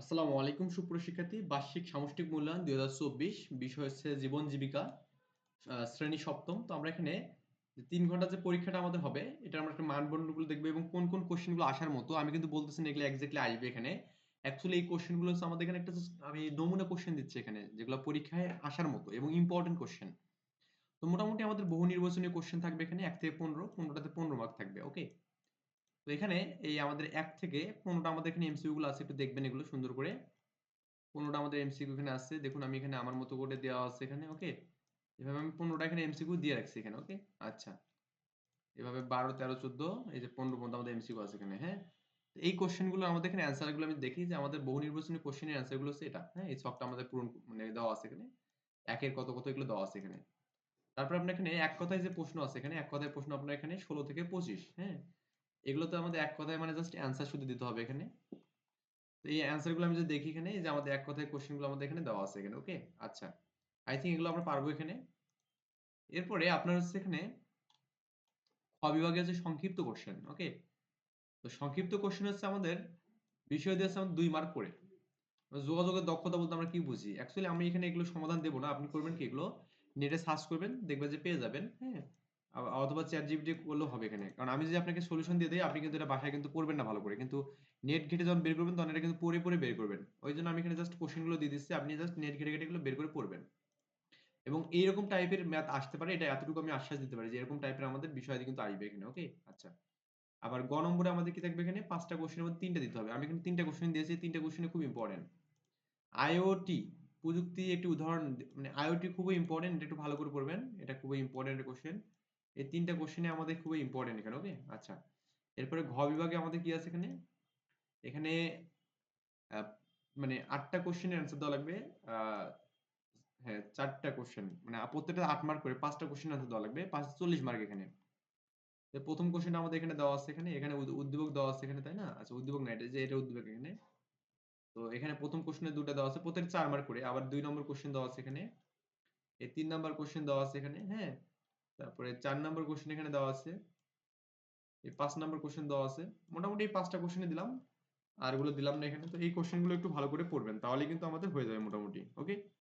আসসালামু আলাইকুম, সুপ্রিয় শিক্ষার্থী। বার্ষিক সামষ্টিক মূল্যায়ন দুই হাজার চব্বিশ, বিষয় হচ্ছে জীবন জীবিকা শ্রেণি সপ্তম। তো আমরা এখানে তিন ঘণ্টা যে পরীক্ষাটা আমাদের হবে এটা আমরা একটা মানদণ্ডগুলো দেখব এবং কোন কোন কোশ্চেনগুলো আসার মতো। আমি কিন্তু বলতেছি না এগুলো এক্স্যাক্টলি আসবে এখানে। অ্যাকচুয়ালি এই কোশ্চেনগুলো হচ্ছে আমাদের এখানে একটা আমি নমুনা কোশ্চেন দিচ্ছি এখানে, যেগুলো পরীক্ষায় আসার মতো এবং ইম্পর্টেন্ট কোশ্চেন। তো মোটামুটি আমাদের বহু নির্বাচনী কোশ্চেন থাকবে এখানে, এক থেকে পনেরো, পনেরোটাতে পনেরো মার্ক থাকবে ওকে তো এখানে এই আমাদের এক থেকে পনেরোটা আমাদের এখানে এমসিকিউ গুলো আছে, একটু দেখবেন এগুলো সুন্দর করে। পনেরোটা আমাদের এমসিকিউ এখানে আছে। দেখুন, আমি এখানে আমার মতো করে দেওয়া আছে এখানে ওকে এভাবে আমি পনেরোটা এখানে এমসিকিউ দিয়ে রাখছি এখানে ওকে আচ্ছা। এভাবে বারো, তেরো, চোদ্দ, এই যে পনেরো পর্যন্ত আমাদের এমসিকিউ আছে এখানে হ্যাঁ? এই কোশ্চেনগুলো আমাদের এখানে অ্যান্সারগুলো আমি দেখি যে আমাদের বহু নির্বাচনী কোশ্চেনের অ্যান্সারগুলো হচ্ছে এটা হ্যাঁ? এই ছকটা আমাদের পূরণ মানে দেওয়া আছে এখানে। একের কত কত এগুলো দেওয়া আছে এখানে। তারপর আপনার এখানে এক কথায় যে প্রশ্ন আছে এখানে, এক কথায় প্রশ্ন আপনার এখানে ষোলো থেকে পঁচিশ হ্যাঁ? এগুলো তো আমাদের এক কথায় মানে জাস্ট অ্যান্সার শুধু দিতে হবে এখানে। তো এই অ্যান্সারগুলো আমি যদি দেখি এখানে যে আমাদের এক কথায় কোশ্চেনগুলো আমাদের এখানে দেওয়া আছে এখানে ওকে আচ্ছা আই থিঙ্ক এগুলো আমরা পারব এখানে। এরপরে আপনার হচ্ছে এখানে খ বিভাগের যে সংক্ষিপ্ত কোশ্চেন ওকে তো সংক্ষিপ্ত কোশ্চেন হচ্ছে আমাদের, বিষয় দিয়ে আমাদের দুই মার্ক করে যোগাযোগের দক্ষতা বলতে আমরা কি বুঝি? অ্যাকচুয়ালি আমি এখানে এগুলো সমাধান দেবো না, আপনি করবেন কি এগুলো? নেটে সার্চ করবেন, দেখবেন যে পেয়ে যাবেন হ্যাঁ? অথবা চ্যাট জিপিটি করলেও হবে এখানে। কারণ আমি যদি আপনাকে সলিউশন দিয়ে দিই, আপনি কিন্তু এটা বাসায় কিন্তু পড়বেন না ভালো করে। কিন্তু নেট ঘেটে যখন বের করবেন, তখন এটা কিন্তু পড়ে পড়ে বের করবেন। ওই জন্য আমি এখানে জাস্ট কোশ্চেনগুলো দিয়ে দিচ্ছি, আপনি জাস্ট নেট ঘেটে ঘেটে এগুলো বের করে পড়বেন। এবং এইরকম টাইপের ম্যাথ আসতে পারে, এটা এতটুকু আমি আশ্বাস দিতে পারি যে, এরকম টাইপের আমাদের বিষয় কিন্তু আসবে এখানে ওকে আচ্ছা। আবার গ নম্বরে আমাদের কি থাকবে এখানে? পাঁচটা কোশ্চেনের মধ্যে তিনটা দিতে হবে। আমি এখানে তিনটা কোশ্চেন দিয়েছি তিনটা কোশ্চেন খুব ইম্পর্টেন্ট আইওটি প্রযুক্তি একটি উদাহরণ মানে আইওটি খুবই ইম্পর্টেন্ট এটা একটু ভালো করে পড়বেন, এটা খুবই ইম্পর্টেন্ট কোশ্চেন এই তিনটা কোশ্চেনে আমাদের খুবই ইম্পর্টেন্ট এখানে ওকে আচ্ছা এরপরে ঘ বিভাগে আমাদের কি আছে এখানে? এখানে মানে আটটা কোশ্চেনের অ্যান্সার দেওয়া লাগবে হ্যাঁ চারটা কোশ্চেন মানে প্রত্যেকটা আট মার্ক করে পাঁচটা কোশ্চেন অ্যান্সার দেওয়া লাগবে পাঁচ চল্লিশ মার্ক এখানে। প্রথম কোশ্চেনটা আমাদের এখানে দেওয়া আছে এখানে এখানে উদ- উদ্দীপক দেওয়া আছে এখানে, তাই না? আচ্ছা উদ্দীপক না, এটা যে, এটা উদ্দীপক এখানে। তো এখানে প্রথম কোশ্চেনে দুটো দেওয়া আছে প্রত্যেক চার মার্ক করে, আবার দুই নম্বর কোশ্চেন দেওয়া আছে এখানে। এই তিন নম্বর কোশ্চেন দেওয়া আছে এখানে হ্যাঁ? তারপরে চার নম্বর কোশ্চেন এখানে দেওয়া আছে। এই পাঁচ নম্বর কোশ্চেন দেওয়া আছে। মোটামুটি এই পাঁচটা কোশ্চেনে দিলাম। আর এগুলো দিলাম না এখানে। তো এই কোশ্চেনগুলো একটু ভালো করে পড়বেন। তাহলে কিন্তু আমাদের হয়ে যাবে মোটামুটি। ওকে